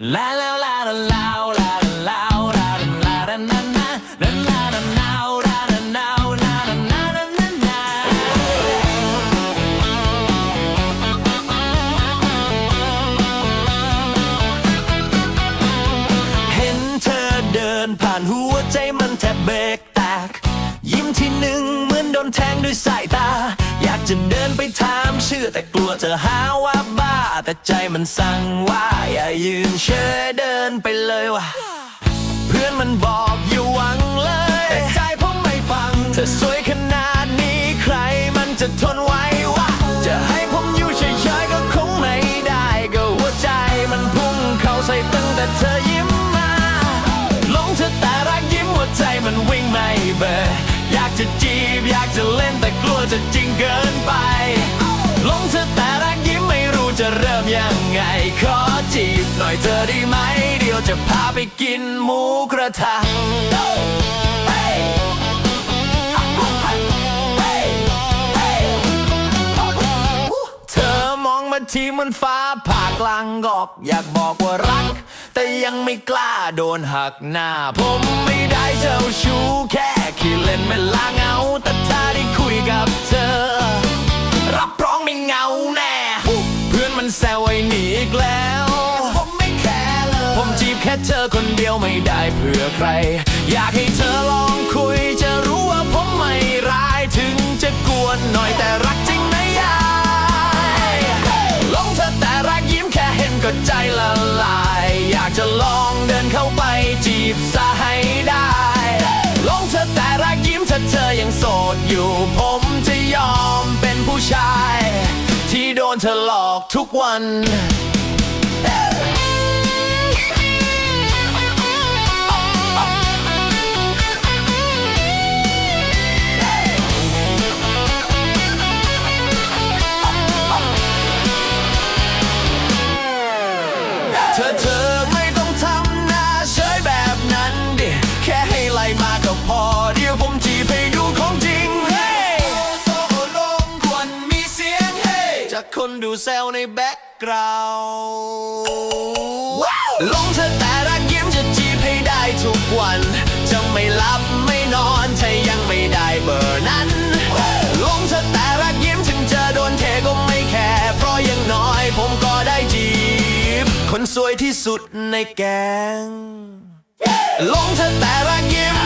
La la la la la la la la la la na na na na na na la na na la na na na na na เห็นเธอเดินผ่านหัวใจมันแทบเบรกแตก ยิ้มทีหนึ่งเหมือนโดนแทงด้วยสายตา จะเดินไปถามชื่อแต่กลัวจะหาว่าบ้า แต่ใจมันสั่งว่าอย่ายืนเฉยเดินไปเลยว่ะ เพื่อนมันบอกอย่าหวังเลย แต่ใจผมไม่ฟัง เธอสวยขนาดนี้ใครมันจะทนไหววะ จะให้ผมอยู่เฉยๆก็คงไม่ได้ ก็หัวใจมันพุ่งเข้าใส่ตั้งแต่เธอยิ้มมาหลงเธอแต่รักยิ้มหัวใจมันวิ่งไม่เบออยากจะจีบอยากจะเล่นแต่ จะจริงเกินไป ลงเธอแต่รักยิ้มไม่รู้จะเริ่มยังไง ขอจีบหน่อยเธอได้ไหม เดี๋ยวจะพาไปกินหมูกระทะเธอมองมาที่มันฟ้าผ่ากลางกอก อยากบอกว่ารัก แต่ยังไม่กล้าโดนหักหน้า ผมไม่ได้ แซวไอ้หนีอีกแล้วผมไม่แคร์เลย ผมจีบแค่เธอคนเดียวไม่ได้เผื่อใคร อยากให้เธอลองคุยจะรู้ว่าผมไม่ร้ายถึงจะกวนหน่อยแต่รักจริงนะยายลงเธอแต่รักยิ้มแค่เห็นก็ใจละลาย อยากจะลองเดินเข้าไปจีบซะ เธอหลอกทุกวันเธอเธอ จากคนดูแซวในแบ็กกราวลงเธอแต่รักยิ้มจะจีบให้ได้ทุกวัน จะไม่หลับไม่นอนถ้ายังไม่ได้เบอร์นั้น ลงเธอแต่รักยิ้มถึงจะโดนเทก็ไม่แคร์เพราะยังน้อยผมก็ได้จีบ คนสวยที่สุดในแกง ลงเธอแต่รักยิ้ม